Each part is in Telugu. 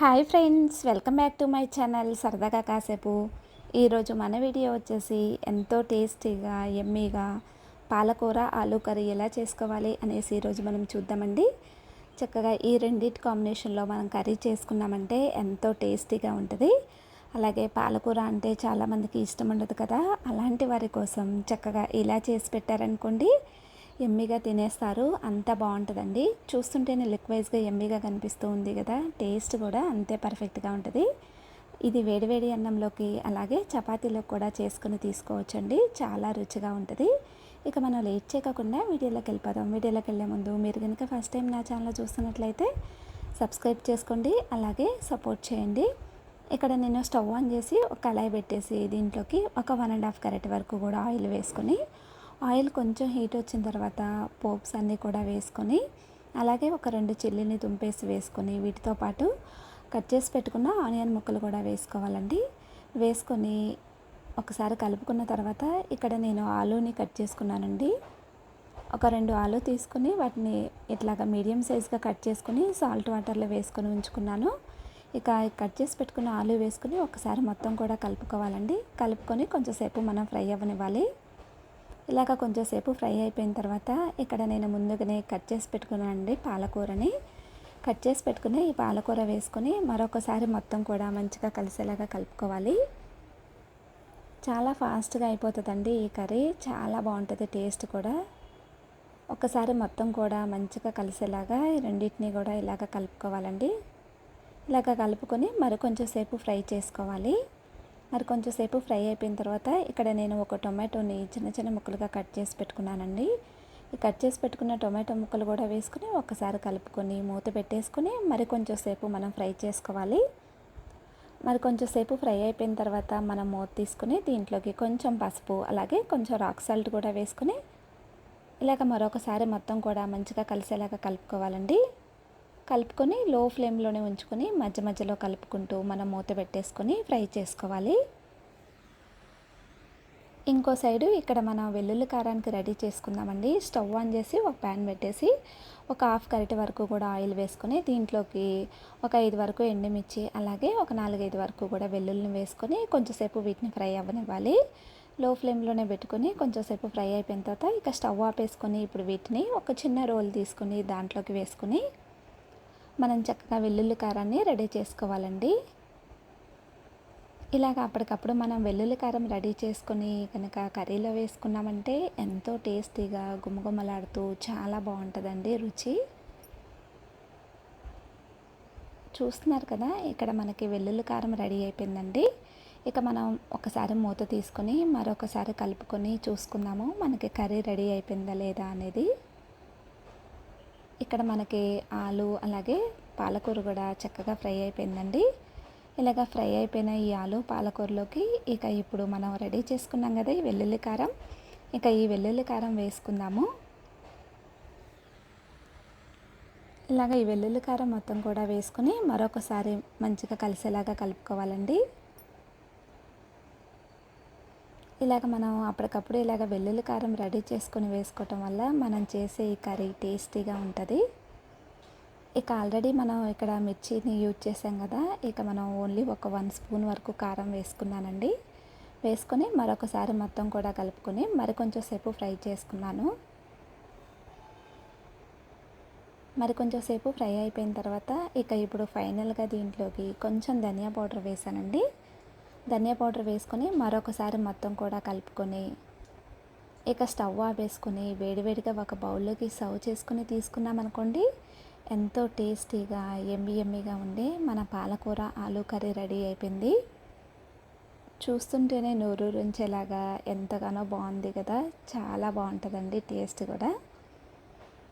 Hi friends welcome back to my channel. సరదాగా కాసేపు. ఈరోజు మన వీడియో వచ్చేసి ఎంతో టేస్టీగా ఎమ్మీగా పాలకూర ఆలూ కర్రీ ఎలా చేసుకోవాలి అనేసి ఈరోజు మనం చూద్దామండి. చక్కగా ఈ రెండింటి కాంబినేషన్లో మనం కర్రీ చేసుకున్నామంటే ఎంతో టేస్టీగా ఉంటుంది. అలాగే పాలకూర అంటే చాలామందికి ఇష్టం ఉండదు కదా. అలాంటి వారి కోసం చక్కగా ఇలా చేసి పెట్టారనుకోండి ఎమ్మిగా తినేస్తారు. అంత బాగుంటుందండి. చూస్తుంటేనే లిక్వైజ్గా ఎమ్మిగా కనిపిస్తూ ఉంది కదా. టేస్ట్ కూడా అంతే పర్ఫెక్ట్గా ఉంటుంది. ఇది వేడివేడి అన్నంలోకి అలాగే చపాతీలోకి కూడా చేసుకుని తీసుకోవచ్చండి. చాలా రుచిగా ఉంటుంది. ఇక మనం లేట్ చేయకుండా వీడియోలోకి వెళ్ళిపోదాం. వీడియోలోకి వెళ్ళే ముందు మీరు కనుక ఫస్ట్ టైం నా ఛానల్ చూస్తున్నట్లయితే సబ్స్క్రైబ్ చేసుకోండి. అలాగే సపోర్ట్ చేయండి. ఇక్కడ నేను స్టవ్ ఆన్ చేసి ఒక కళాయి పెట్టేసి దీంట్లోకి ఒక వన్ అండ్ హాఫ్ కరెక్ట్ వరకు కూడా ఆయిల్ వేసుకొని ఆయిల్ కొంచెం హీట్ వచ్చిన తర్వాత పోప్స్ అన్నీ కూడా వేసుకొని అలాగే ఒక రెండు చిల్లిని తుంపేసి వేసుకొని వీటితో పాటు కట్ చేసి పెట్టుకున్న ఆనియన్ ముక్కలు కూడా వేసుకోవాలండి. వేసుకొని ఒకసారి కలుపుకున్న తర్వాత ఇక్కడ నేను ఆలూని కట్ చేసుకున్నానండి. ఒక రెండు ఆలు తీసుకుని వాటిని ఇట్లాగా మీడియం సైజ్గా కట్ చేసుకుని సాల్ట్ వాటర్లో వేసుకొని ఉంచుకున్నాను. ఇక కట్ చేసి పెట్టుకున్న ఆలు వేసుకుని ఒకసారి మొత్తం కూడా కలుపుకోవాలండి. కలుపుకొని కొంచెంసేపు మనం ఫ్రై అవ్వనివ్వాలి. ఇలాగ కొంచెంసేపు ఫ్రై అయిపోయిన తర్వాత ఇక్కడ నేను ముందుగానే కట్ చేసి పెట్టుకున్నానండి పాలకూరని. కట్ చేసి పెట్టుకుని ఈ పాలకూర వేసుకొని మరొకసారి మొత్తం కూడా మంచిగా కలిసేలాగా కలుపుకోవాలి. చాలా ఫాస్ట్గా అయిపోతుందండి ఈ కర్రీ. చాలా బాగుంటుంది టేస్ట్ కూడా. ఒకసారి మొత్తం కూడా మంచిగా కలిసేలాగా ఈ రెండింటిని కూడా ఇలాగ కలుపుకోవాలండి. ఇలాగ కలుపుకొని మరి కొంచెం సేపు ఫ్రై చేసుకోవాలి. మరి కొంచెం సేపు ఫ్రై అయిపోయిన తర్వాత ఇక్కడ నేను ఒక టొమాటోని చిన్న చిన్న ముక్కలుగా కట్ చేసి పెట్టుకున్నానండి. ఈ కట్ చేసి పెట్టుకున్న టొమాటో ముక్కలు కూడా వేసుకుని ఒకసారి కలుపుకొని మూత పెట్టేసుకుని మరి కొంచెం సేపు మనం ఫ్రై చేసుకోవాలి. మరి కొంచెం సేపు ఫ్రై అయిపోయిన తర్వాత మనం మూత తీసుకుని దీంట్లోకి కొంచెం పసుపు అలాగే కొంచెం రాక్ సాల్ట్ కూడా వేసుకుని ఇలాగ మరొకసారి మొత్తం కూడా మంచిగా కలిసేలాగా కలుపుకోవాలండి. కలుపుకొని లో ఫ్లేమ్లోనే ఉంచుకొని మధ్య మధ్యలో కలుపుకుంటూ మనం మూత పెట్టేసుకొని ఫ్రై చేసుకోవాలి. ఇంకో సైడు ఇక్కడ మనం వెల్లుల్లి కారానికి రెడీ చేసుకుందామండి. స్టవ్ ఆన్ చేసి ఒక ప్యాన్ పెట్టేసి ఒక హాఫ్ కరెట్ వరకు కూడా ఆయిల్ వేసుకొని దీంట్లోకి ఒక ఐదు వరకు ఎండుమిర్చి అలాగే ఒక నాలుగైదు వరకు కూడా వెల్లుల్లిని వేసుకొని కొంచెంసేపు వీటిని ఫ్రై అవ్వనివ్వాలి. లో ఫ్లేమ్లోనే పెట్టుకొని కొంచెంసేపు ఫ్రై అయిపోయిన తర్వాత ఇక స్టవ్ ఆపేసుకొని ఇప్పుడు వీటిని ఒక చిన్న రోల్ తీసుకొని దాంట్లోకి వేసుకొని మనం చక్కగా వెల్లుల్లి కారాన్ని రెడీ చేసుకోవాలండి. ఇలాగ అప్పటికప్పుడు మనం వెల్లుల్లి కారం రెడీ చేసుకొని కనుక కర్రీలో వేసుకున్నామంటే ఎంతో టేస్టీగా గుమగుమలాడుతూ చాలా బాగుంటుందండి రుచి. చూస్తున్నారు కదా ఇక్కడ మనకి వెల్లుల్లి కారం రెడీ అయిపోయిందండి. ఇక మనం ఒకసారి మూత తీసుకొని మరొకసారి కలుపుకొని చూసుకుందాము మనకి కర్రీ రెడీ అయిపోయిందా లేదా అనేది. ఇక్కడ మనకి ఆలు అలాగే పాలకూర కూడా చక్కగా ఫ్రై అయిపోయిందండి. ఇలాగ ఫ్రై అయిపోయిన ఈ ఆలు పాలకూరలోకి ఇక ఇప్పుడు మనం రెడీ చేసుకున్నాం కదా ఈ వెల్లుల్లి కారం. ఇక ఈ వెల్లుల్లి కారం వేసుకుందాము. ఇలాగ ఈ వెల్లుల్లి కారం మొత్తం కూడా వేసుకుని మరొకసారి మంచిగా కలిసేలాగా కలుపుకోవాలండి. ఇలాగ మనం అప్పటికప్పుడు ఇలాగ వెల్లుల్లి కారం రెడీ చేసుకొని వేసుకోవటం వల్ల మనం చేసే ఈ కర్రీ టేస్టీగా ఉంటుంది. ఇక ఆల్రెడీ మనం ఇక్కడ మిర్చిని యూజ్ చేసాం కదా ఇక మనం ఓన్లీ ఒక వన్ స్పూన్ వరకు కారం వేసుకున్నానండి. వేసుకొని మరొకసారి మొత్తం కూడా కలుపుకొని మరి కొంచెం సేపు ఫ్రై చేసుకున్నాను. మరి కొంచెం సేపు ఫ్రై అయిపోయిన తర్వాత ఇక ఇప్పుడు ఫైనల్గా దీంట్లోకి కొంచెం ధనియా పౌడర్ వేసానండి. ధనియా పౌడర్ వేసుకొని మరొకసారి మొత్తం కూడా కలుపుకొని ఇక స్టవ్ ఆపేసుకొని వేడివేడిగా ఒక బౌల్లోకి సర్వ్ చేసుకుని తీసుకున్నామనుకోండి ఎంతో టేస్టీగా ఎమ్మి ఎమ్మిగా ఉండే మన పాలకూర ఆలూ కర్రీ రెడీ అయిపోయింది. చూస్తుంటేనే నోరు రుంచేలాగా ఎంతగానో బాగుంది కదా చాలా బాగుంటుందండి టేస్ట్ కూడా.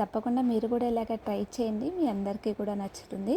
తప్పకుండా మీరు కూడా ఇలాగ ట్రై చేయండి మీ అందరికీ కూడా నచ్చుతుంది.